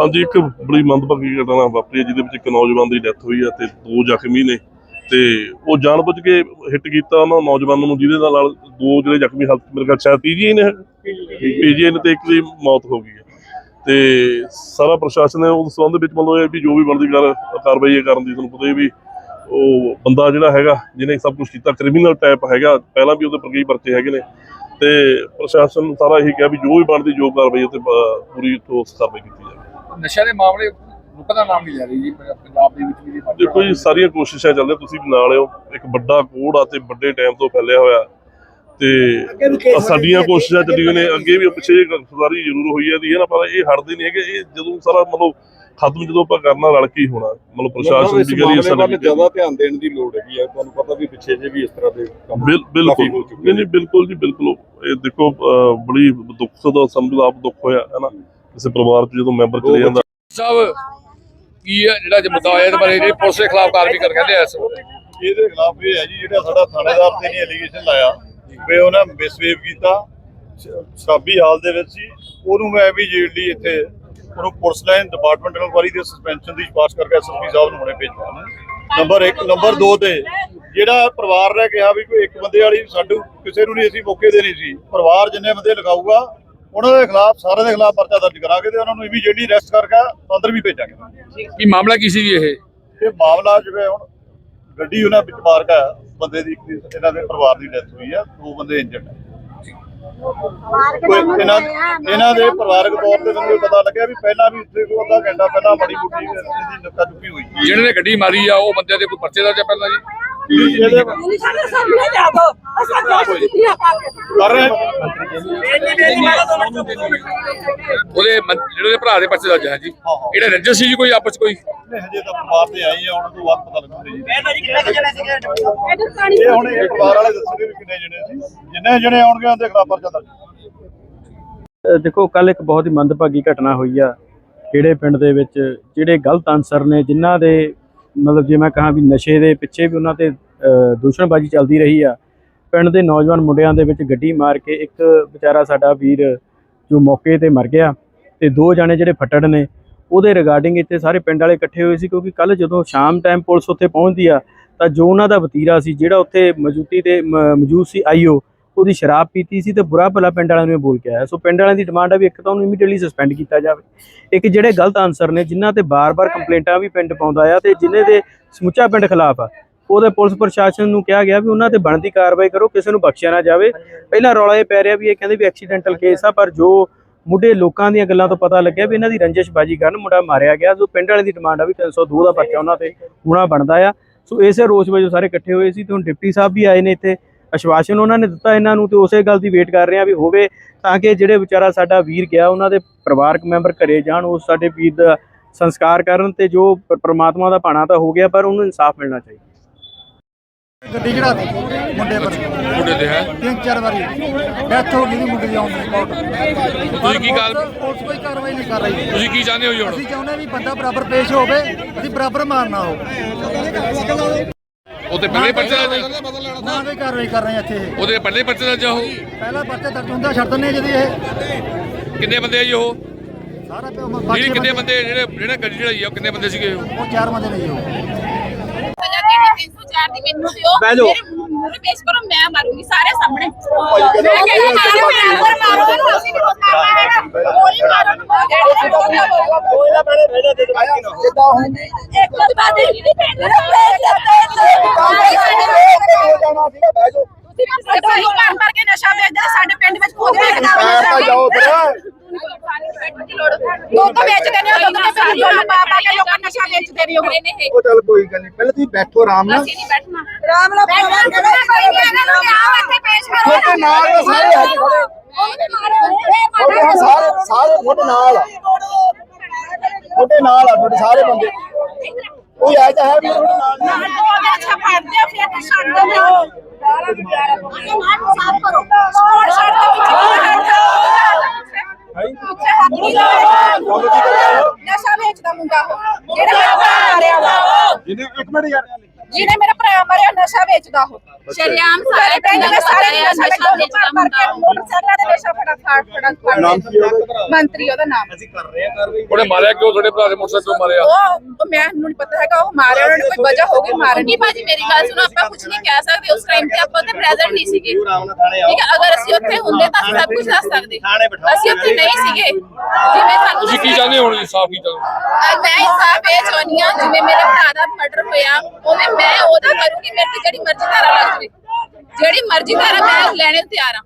ਹਾਂਜੀ, ਇੱਕ ਬੜੀ ਮੰਦਭਾਗੀ ਘਟਨਾ ਵਾਪਰੀ ਹੈ, ਜਿਹਦੇ ਵਿੱਚ ਇੱਕ ਨੌਜਵਾਨ ਦੀ ਡੈਥ ਹੋਈ ਹੈ ਤੇ ਦੋ ਜ਼ਖਮੀ ਨੇ ਤੇ ਉਹ ਜਾਣਬੁੱਝ ਕੇ ਹਿੱਟ ਕੀਤਾ ਉਹਨਾਂ ਨੌਜਵਾਨ ਨੂੰ, ਜਿਹਦੇ ਨਾਲ ਦੋ ਜਿਹੜੇ ਜ਼ਖਮੀ ਹਾਲਤ ਮੇਰੇ ਖਿਆਲ ਸ਼ਾਇਦ ਪੀਜੀਆਈ ਨੇ ਪੀਜੀਆਈ ਨੇ ਤੇ ਇੱਕ ਦੀ ਮੌਤ ਹੋ ਗਈ ਹੈ। ਤੇ ਸਾਰਾ ਪ੍ਰਸ਼ਾਸਨ ਹੈ, ਉਸ ਸੰਬੰਧ ਵਿੱਚ ਮਤਲਬ ਇਹ ਵੀ ਜੋ ਵੀ ਬਣਦੀ ਕਰ, ਕਾਰਵਾਈ ਹੈ ਕਰਨ ਦੀ ਤੁਹਾਨੂੰ ਪਤਾ ਹੀ ਵੀ ਉਹ ਬੰਦਾ ਜਿਹੜਾ ਹੈਗਾ, ਜਿਹਨੇ ਸਭ ਕੁਝ ਕੀਤਾ, ਕ੍ਰਿਮੀਨਲ ਟਾਈਪ ਹੈਗਾ, ਪਹਿਲਾਂ ਵੀ ਉਹਦੇ ਪਰ ਕਈ ਪਰਚੇ ਹੈਗੇ ਨੇ। ਤੇ ਪ੍ਰਸ਼ਾਸਨ ਸਾਰਾ ਇਹੀ ਕਿਹਾ ਵੀ ਜੋ ਵੀ ਬਣਦੀ ਜੋ ਕਾਰਵਾਈ ਹੈ ਪੂਰੀ ਠੋਸ ਕਾਰਵਾਈ ਕੀਤੀ ਨਸ਼ਿਆਂ ਦੇ ਮਾਮਲੇ ਰੁਕਣ ਦਾ ਨਾਮ ਨਹੀਂ ਲੈ ਰਹੀ ਜੀ ਪੰਜਾਬ ਦੇ ਵਿੱਚ ਵੀ ਦੇਖੋ ਜੀ ਸਾਰੀਆਂ ਕੋਸ਼ਿਸ਼ਾਂ ਚੱਲ ਰਹੀਆਂ ਤੁਸੀਂ ਵੀ ਨਾਲ ਹੋ ਇੱਕ ਵੱਡਾ ਕੋੜ ਆ ਤੇ ਵੱਡੇ ਟਾਈਮ ਤੋਂ ਫੈਲਿਆ ਹੋਇਆ। ਤੇ ਸਾਡੀਆਂ ਕੋਸ਼ਿਸ਼ਾਂ ਚੱਲੀਆਂ ਨੇ ਅੱਗੇ ਵੀ ਪਿੱਛੇ ਗ੍ਰਿਫਤਾਰੀ ਜ਼ਰੂਰ ਹੋਈ ਹੈ ਦੀ ਹੈ ਨਾ ਪਰ ਇਹ ਹਟਦੇ ਨਹੀਂ ਹੈਗੇ ਇਹ ਜਦੋਂ ਸਾਰਾ ਮਤਲਬ ਖਤਮ ਜਦੋਂ ਆਪਾਂ ਕਰਨਾ ਰਲ ਕੇ ਹੀ ਹੋਣਾ ਮਤਲਬ ਪ੍ਰਸ਼ਾਸਨ ਦੀ ਕਰੀ ਮਾਮਲੇ ਵੱਲ ਜ਼ਿਆਦਾ ਧਿਆਨ ਦੇਣ ਦੀ ਲੋੜ ਹੈਗੀ ਹੈ ਤੁਹਾਨੂੰ ਪਤਾ ਵੀ ਪਿੱਛੇ ਜੇ ਵੀ ਇਸ ਤਰ੍ਹਾਂ ਦੇ ਕੰਮ ਬਿਲ- ਬਿਲਕੁਲ। ਨਹੀਂ ਨਹੀਂ ਬਿਲਕੁਲ ਜੀ ਬਿਲਕੁਲ। ਇਹ ਦੇਖੋ ਬੜੀ ਦੁੱਖ ਦਾ ਸਮਝ ਆਪ ਦੁੱਖ ਹੋਇਆ ਹੈ ਨਾ? ਕਿਸੇ ਪਰਿਵਾਰ ਚ ਜਦੋਂ ਮੈਂਬਰ ਚਲੇ ਜਾਂਦਾ। ਸਾਹਿਬ ਕੀ ਹੈ ਜਿਹੜਾ ਜੇ ਮੁੱਦਾ ਆਇਆ ਇਹਦੇ ਬਾਰੇ ਜਿਹੜੀ ਪੁਲਿਸ ਦੇ ਖਿਲਾਫ ਕਾਰਵਾਈ ਕਰ ਕਹਿੰਦੇ ਆ ਇਸ? ਇਹਦੇ ਖਿਲਾਫ ਇਹ ਹੈ ਜੀ ਜਿਹੜਾ ਸਾਡਾ ਥਾਣੇਦਾਰ ਤੇ ਨਹੀਂ ਐਲੀਗੇਸ਼ਨ ਲਾਇਆ ਵੀ ਉਹਨਾਂ ਮਿਸਵੇਵ ਕੀਤਾ। ਸ਼ਰਾਬੀ ਹਾਲ ਦੇ ਵਿੱਚ ਸੀ। ਉਹਨੂੰ ਮੈਂ ਵੀ ਜੇਲ੍ਹ ਇੱਥੇ ਉਹਨੂੰ ਪੁਲਿਸ ਲਾਈਨ ਡਿਪਾਰਟਮੈਂਟ ਇਨਕੁਆਰੀ ਦੇ ਸਸਪੈਂਸ਼ਨ ਦੀ ਸਿਫਾਰਿਸ਼ ਕਰਕੇ ਐਸਐਸਪੀ ਸਾਹਿਬ ਨੂੰ ਹੁਣੇ ਭੇਜਿਆ ਨੰਬਰ 1 ਨੰਬਰ 2 ਤੇ ਜਿਹੜਾ ਪਰਿਵਾਰ ਨੇ ਕਿਹਾ ਵੀ ਕੋਈ ਇੱਕ ਬੰਦੇ ਵਾਲੀ ਸਾਡੂ ਕਿਸੇ ਨੂੰ ਨਹੀਂ ਅਸੀਂ ਮੌਕੇ ਦੇਣੀ ਸੀ। ਪਰਿਵਾਰ ਜਿੰਨੇ ਬੰਦੇ ਲਿਖਾਊਗਾ ਉਹਨਾਂ ਦੇ ਖਿਲਾਫ ਸਾਰਿਆਂ ਦੇ ਖਿਲਾਫ ਪਰਚਾ ਦਰਜ ਕਰਾਂਗੇ ਤੇ ਉਹਨਾਂ ਨੂੰ ਇਮੀਡੀਏਟਲੀ ਅਰੈਸਟ ਕਰਕੇ ਅੰਦਰ ਵੀ ਭੇਜਾਂਗੇ। ਕੀ ਮਾਮਲਾ ਕੀ ਸੀ ਜੀ ਇਹ? ਇਹ ਮਾਮਲਾ ਜਿਵੇਂ ਹੁਣ ਗੱਡੀ ਉਹਨਾਂ ਵਿੱਚ ਮਾਰ ਗਿਆ ਬੰਦੇ ਦੀ ਇਹਨਾਂ ਦੇ ਪਰਿਵਾਰ ਦੀ ਡੈਥ ਹੋਈ ਆ ਦੋ ਬੰਦੇ ਇੰਜਰਡ ਕੋਈ ਇਹਨਾਂ ਇਹਨਾਂ ਦੇ ਪਰਿਵਾਰਕ ਤੌਰ ਤੇ ਮੈਨੂੰ ਪਤਾ ਲੱਗਿਆ ਵੀ ਪਹਿਲਾਂ ਵੀ ਇੱਥੇ ਕੋਈ ਅੱਧਾ ਘੰਟਾ ਪਹਿਲਾਂ ਬੜੀ ਬੁੱਢੀ ਦੀ ਨੱਕਾ ਚੁੱਕੀ ਹੋਈ ਜਿਹਨੇ ਨੇ ਗੱਡੀ ਮਾਰੀ ਆ ਉਹ ਬੰਦੇ ਦੇ ਕੋਈ ਪਰਚੇ ਦਾ ਜਾਂ ਪਹਿਲਾਂ ਜੀ? ਸਾਡੇ ਸਾਹਮਣੇ ਲਿਆ ਦੋ ਅਸਾਂ ਦੋਸਤ ਕਿੱਥੀਆਂ ਪਾ ਕੇ ਕਰ ਰਹੇ ਉਹਦੇ ਮੰ- ਜਿਹੜੇ ਉਹਦੇ ਭਰਾ ਦੇ ਪਰਚੇ ਦਾ ਜਾਂ ਜੀ। ਹਾਂ, ਹਾਂ। ਇਹੜੇ ਰੰਜਸ ਸੀ ਜੀ ਕੋਈ ਆਪਸ 'ਚ ਕੋਈ? ਨੇ ਹਜੇ ਤਾਂ ਪਰਿਵਾਰ ਤੇ ਆਈ ਆ ਉਹਨਾਂ ਤੋਂ ਬਾਅਦ ਪਤਾ ਲੱਗੂਗਾ ਜੀ ਇਹਦੇ ਪਾਣੀ ਇਹ ਹੁਣ ਇਹ ਪਰਿਵਾਰ ਵਾਲੇ ਦੱਸਣਗੇ ਵੀ ਕਿੰਨੇ ਜਣੇ ਸੀ। ਜਿੰਨੇ ਜਣੇ ਆਉਣਗੇ ਉਹਦੇ ਖਿਲਾਫ ਪਰਚਾ ਦਰਜ ਅ, ਦੇਖੋ ਕੱਲ ਇੱਕ ਬਹੁਤ ਹੀ ਮੰਦਭਾਗੀ ਘਟਨਾ ਹੋਈ ਆ। ਕਿਹੜੇ ਪਿੰਡ ਦੇ ਵਿੱਚ ਜਿਹੜੇ ਗਲਤ ਅਨਸਰ ਨੇ ਜਿਨ੍ਹਾਂ ਦੇ ਮਤਲਬ ਜੇ ਮੈਂ ਕਹਾਂ ਵੀ ਨਸ਼ੇ ਦੇ ਪਿੱਛੇ ਵੀ ਉਹਨਾਂ ਤੇ ਦੂਸ਼ਣਬਾਜ਼ੀ ਚੱਲਦੀ ਰਹੀ ਆ, ਪਿੰਡ ਦੇ ਨੌਜਵਾਨ ਮੁੰਡਿਆਂ ਦੇ ਵਿੱਚ ਗੱਡੀ ਮਾਰ ਕੇ ਇੱਕ ਵਿਚਾਰਾ ਸਾਡਾ ਵੀਰ ਜੋ ਮੌਕੇ ਤੇ ਮਰ ਗਿਆ ਤੇ ਦੋ ਜਾਣੇ ਜਿਹੜੇ ਫੱਟੜ ਨੇ, ਉਹਦੇ ਰਿਗਾਰਡਿੰਗ ਇੱਥੇ ਸਾਰੇ ਪਿੰਡ ਵਾਲੇ ਇਕੱਠੇ ਹੋਏ ਸੀ ਕਿਉਂਕਿ ਕੱਲ ਜਦੋਂ ਸ਼ਾਮ ਟਾਈਮ ਪੁਲਿਸ ਉੱਥੇ ਪਹੁੰਚਦੀ ਆ, ਤਾਂ ਜੋ ਉਹਨਾਂ ਦਾ ਵਤੀਰਾ ਸੀ ਜਿਹੜਾ ਉੱਥੇ ਮੌਜੂਦੀ ਤੇ ਮ- ਮੌਜੂਦ ਸੀ ਆਈਓ ਉਹਦੀ ਸ਼ਰਾਬ ਪੀਤੀ ਸੀ ਤੇ ਬੁਰਾ ਭਲਾ ਪਿੰਡ ਵਾਲਿਆਂ ਨੂੰ ਬੋਲ ਕੇ ਆਇਆ। ਸੋ ਪਿੰਡ ਵਾਲਿਆਂ ਦੀ ਡਿਮਾਂਡ ਆ ਵੀ ਇੱਕ ਤਾਂ ਉਹਨੂੰ ਇਮੀਡੀਏਟਲੀ ਸਸਪੈਂਡ ਕੀਤਾ ਜਾਵੇ। ਇੱਕ ਜਿਹੜੇ ਗਲਤ ਆਨਸਰ ਨੇ ਜਿਨ੍ਹਾਂ ਤੇ ਬਾਰ-ਬਾਰ ਕੰਪਲੇਂਟਾਂ ਵੀ ਪਿੰਡ ਪਾਉਂਦਾ ਆ ਤੇ ਜਿਨ੍ਹਾਂ ਦੇ ਸਮੁੱਚਾ ਪਿੰਡ ਖਿਲਾਫ ਆ ਉਹਦੇ ਪੁਲਿਸ ਪ੍ਰਸ਼ਾਸਨ ਨੂੰ ਕਿਹਾ ਗਿਆ ਵੀ ਉਹਨਾਂ ਤੇ ਬਣਦੀ ਕਾਰਵਾਈ ਕਰੋ ਕਿਸੇ ਨੂੰ ਬਖਸ਼ਿਆ ਨਾ ਜਾਵੇ। ਪਹਿਲਾਂ ਰੌਲਾ ਇਹ ਪੈ ਰਿਹਾ ਵੀ ਇਹ ਕਹਿੰਦੇ ਵੀ ਐਕਸੀਡੈਂਟਲ ਕੇਸ ਆ ਪਰ ਜੋ ਮੁੱਢੇ ਲੋਕਾਂ ਦੀਆਂ ਗੱਲਾਂ ਤੋਂ ਪਤਾ ਲੱਗਿਆ ਵੀ ਇਹਨਾਂ ਦੀ ਰੰਜਿਸ਼ਬਾਜੀ ਕਾਰਨ ਮੁੰਡਾ ਮਾਰਿਆ ਗਿਆ। ਸੋ ਪਿੰਡ ਵਾਲਿਆਂ ਦੀ ਡਿਮਾਂਡ ਆ ਵੀ 302 ਦਾ ਪਰਚਾ ਉਹਨਾਂ ਤੇ ਹੋਣਾ ਬਣਦਾ ਆ। ਸੋ ਇਸੇ ਰੋਸ ਵਜੋਂ ਸਾਰੇ ਇਕੱਠੇ ਹੋਏ ਸੀ ਤੇ ਹੁਣ ਡਿਪਟੀ ਸਾਹਿਬ ਵੀ ਆਏ ਨੇ ਇੱਥੇ। ਆਸ਼ਵਾਸਨ ਉਹਨਾਂ ਨੇ ਦਿੱਤਾ ਇਹਨਾਂ ਨੂੰ ਤੇ ਉਸੇ ਗੱਲ ਦੀ ਵੇਟ ਕਰ ਰਹੇ ਆ ਵੀ ਹੋਵੇ ਤਾਂ ਕਿ ਜਿਹੜੇ ਵਿਚਾਰਾ ਸਾਡਾ ਵੀਰ ਗਿਆ ਉਹਨਾਂ ਦੇ ਪਰਿਵਾਰਕ ਮੈਂਬਰ ਘਰੇ ਜਾਣ ਉਸ ਸਾਡੇ ਵੀਰ ਦਾ ਸੰਸਕਾਰ ਕਰਨ ਤੇ ਜੋ ਪ੍ਰਮਾਤਮਾ ਦਾ ਭਾਣਾ ਤਾਂ ਹੋ ਗਿਆ ਪਰ ਉਹਨੂੰ ਇਨਸਾਫ ਮਿਲਣਾ ਚਾਹੀਦਾ। ਗੱਡੀ ਦੇ ਮੁੰਡੇ ਪਰ। ਮੁੰਡੇ ਦੇ ਹੈ। ਤਿੰਨ ਚਾਰ ਵਾਰੀ। ਡੈਥ ਹੋ ਗਈ ਦੀ ਮੁੰਡੇ ਦੀ ਆਉਣ ਦੀ ਸਪੌਟ ਤੁਸੀਂ ਕੀ ਗੱਲ ਪੁਲਿਸ ਕੋਈ ਕਾਰਵਾਈ ਨਹੀਂ ਕਰ ਰਹੀ। ਤੁਸੀਂ ਕੀ ਚਾਹੁੰਦੇ ਹੋ ਜੀ ਹੁਣ? ਅਸੀਂ ਚਾਹੁੰਦੇ ਵੀ ਬੰਦਾ ਬਰਾਬਰ ਪੇਸ਼ ਹੋਵੇ ਅਸੀਂ ਬਰਾਬਰ ਮਾਰਨਾ ਹੋ ਉਹਦੇ ਪਹਿਲੇ ਪਰਚੇ ਦਾ ਜੀ? ਨਾ ਕੋਈ ਕਾਰਵਾਈ ਕਰ ਰਹੇ ਇੱਥੇ ਇਹ। ਉਹਦੇ ਪਹਿਲੇ ਪਰਚੇ ਦਾ ਜਾਂ ਉਹ ਪਹਿਲਾ ਪਰਚਾ ਦਰਜ ਹੁੰਦਾ ਛੱਡ ਦਿੰਦੇ ਜਦੀ ਇਹ ਕਿੰਨੇ ਬੰਦੇ ਆ ਜੀ ਉਹ ਸਾਰਾ ਪਿਓ ਜਿਹੜੀ ਕਿੰਨੇ ਬੰਦੇ ਜਿਹੜੇ ਜਿਹੜੇ ਗੱਡੀ ਚੜਾਈ ਆ ਉਹ ਕਿੰਨੇ ਬੰਦੇ ਸੀਗੇ ਉਹ ਉਹ ਚਾਰ ਬੰਦੇ ਨੇ ਜੀ ਉਹ ਪਹਿਲਾਂ ਕਹਿੰਦੇ 304 ਦੀ ਮੈਨੂੰ ਦਿਓ ਮੇਰੇ ਮੂਹਰੇ ਪੇਸ਼ ਕਰੋ ਮੈਂ ਮਾਰੂੰਗੀ ਸਾਰੇ ਸਾਹਮਣੇ ਮੈਂ ਕਹਿੰਦੀ ਮਾਰੋ ਮੇਰੇ ਅੰਦਰ ਮਾਰੋ ਇਹਨੂੰ ਅਸੀਂ ਨਹੀਂ ਰੋਕਣਾ ਗੋਲੀ ਮਾਰੋ ਉਹ ਚੱਲ ਕੋਈ ਗੱਲ ਨਹੀਂ ਪਹਿਲਾਂ ਤੁਸੀਂ ਬੈਠੋ ਆਰਾਮ ਨਾਲ ਰਾਮ ਨਾਲ ਪਾਵਾਂ ਕਿਹੜਾ ਕੋਈ ਨਹੀਂ ਇਹਨਾਂ ਨੂੰ ਲਿਆਓ ਇੱਥੇ ਪੇਸ਼ ਕਰੋ ਤੁਹਾਡੇ ਨਾਲ ਤਾਂ ਸਾਰੇ ਹੈਗੇ ਖੜੇ। ਤੁਹਾਡੇ ਸਾਰੇ ਸਾਰੇ ਤੁਹਾਡੇ ਨਾਲ ਆ। ਤੁਹਾਡੇ ਨਾਲ ਆ ਤੁਹਾਡੇ ਸਾਰੇ ਬੰਦੇ। ਕੋਈ ਆਇਆ ਤਾਂ ਹੈ ਵੀ ਤੁਹਾਡੇ ਨਾਲ ਨਾਲ ਉਹਦੇ ਅੱਛਾ ਫੜਦੇ ਆ ਫਿਰ ਤਾਂ ਛੱਡ ਦਿੰਦੇ ਹੋ ਨਾਲ ਸਾਫ਼ ਕਰੋ। ਸਪੋਰਟ ਛੱਡ ਦੇ ਵਿੱਚ ਨਸ਼ਾ ਵੇਚਦਾ ਮੁੰਡਾ ਉਹ। ਜਿਹੜਾ ਮਾਰਿਆ ਵਾ ਜਿਹਨੇ ਇੱਕ ਮਿੰਟ ਯਾਰ। ਜਿਹਨੇ ਮੇਰਾ ਭਰਾ ਮਾਰਿਆ ਨਸ਼ਾ ਵੇਚਦਾ ਉਹ। ਸ਼ਰਿਆਮ ਸਾਰੇ ਪਿੰਡ ਦੇ ਸਾਰੇ ਨਸ਼ਾ ਵੇਚਦਾ ਮੁੰਡਾ ਮੋਟਰਸਾਈਕਲਾਂ ਦੇ ਨਸ਼ਾ ਫੜਾ ਫੜ ਫੜਾ ਫੜ। ਨਾਮ ਕੀ ਹੈ ਉਹਦਾ? ਮੰਤਰੀ ਉਹਦਾ ਨਾਮ। ਉਹਨੇ ਮਾਰਿਆ ਕਿਉਂ? ਤੁਹਾਡੇ ਭਰਾ ਦੇ ਮੋਟਰਸਾਈਕਲ ਕਿਉਂ ਮਾਰਿਆ? ਉਹ ਉਹ ਮੈਂ ਨੂੰ ਨਹੀਂ ਪਤਾ ਹੈਗਾ ਉਹ ਮਾਰਿਆ ਉਹਨਾਂ ਨੇ ਕੋਈ ਵਜ੍ਹਾ ਹੋ ਗਈ ਮਾਰਨ ਨਹੀਂ ਭਾਜੀ ਮੇਰੀ ਗੱਲ ਸੁਣੋ ਆਪਾਂ ਕੁਝ ਨਹੀਂ ਕਹਿ ਸਕਦੇ। ਉਸ ਟਾਈਮ ਤੇ ਆਪਾਂ ਉੱਥੇ ਪ੍ਰੈਜ਼ੈਂਟ ਨਹੀਂ ਸੀਗੇ। ਠੀਕ ਹੈ ਅਗਰ ਅਸੀਂ ਉੱਥੇ ਹੁੰਦੇ ਤਾਂ ਅਸੀਂ ਸਭ ਕੁਝ ਦੱਸ ਸਕਦੇ। ਅਸੀਂ ਉੱਥੇ ਨਹੀਂ ਸੀਗੇ। ਜਿਵੇਂ ਤੁਸੀਂ ਕੀ ਚਾਹੁੰਦੇ ਹੋ ਇਨਸਾਫ ਕੀ ਚਾਹੁੰਦੇ? ਮੈਂ ਇਨਸਾਫ ਇਹ ਚਾਹੁੰਦੀ ਹਾਂ, ਜਿਵੇਂ ਮੇਰੇ ਭਰਾ ਦਾ ਮਰਡਰ ਹੋਇਆ ਉਵੇਂ ਮੈਂ ਉਹਦਾ ਕਰੂੰਗੀ, ਮੇਰੇ ਤੇ ਜਿਹੜੀ ਮਰਜ਼ੀ ਧਾਰਾ ਲੱਗ ਜਾਵੇ। ਜਿਹੜੀ ਮਰਜ਼ੀ ਧਾਰਾ ਮੈਂ ਲੈਣੇ ਨੂੰ ਤਿਆਰ ਹਾਂ।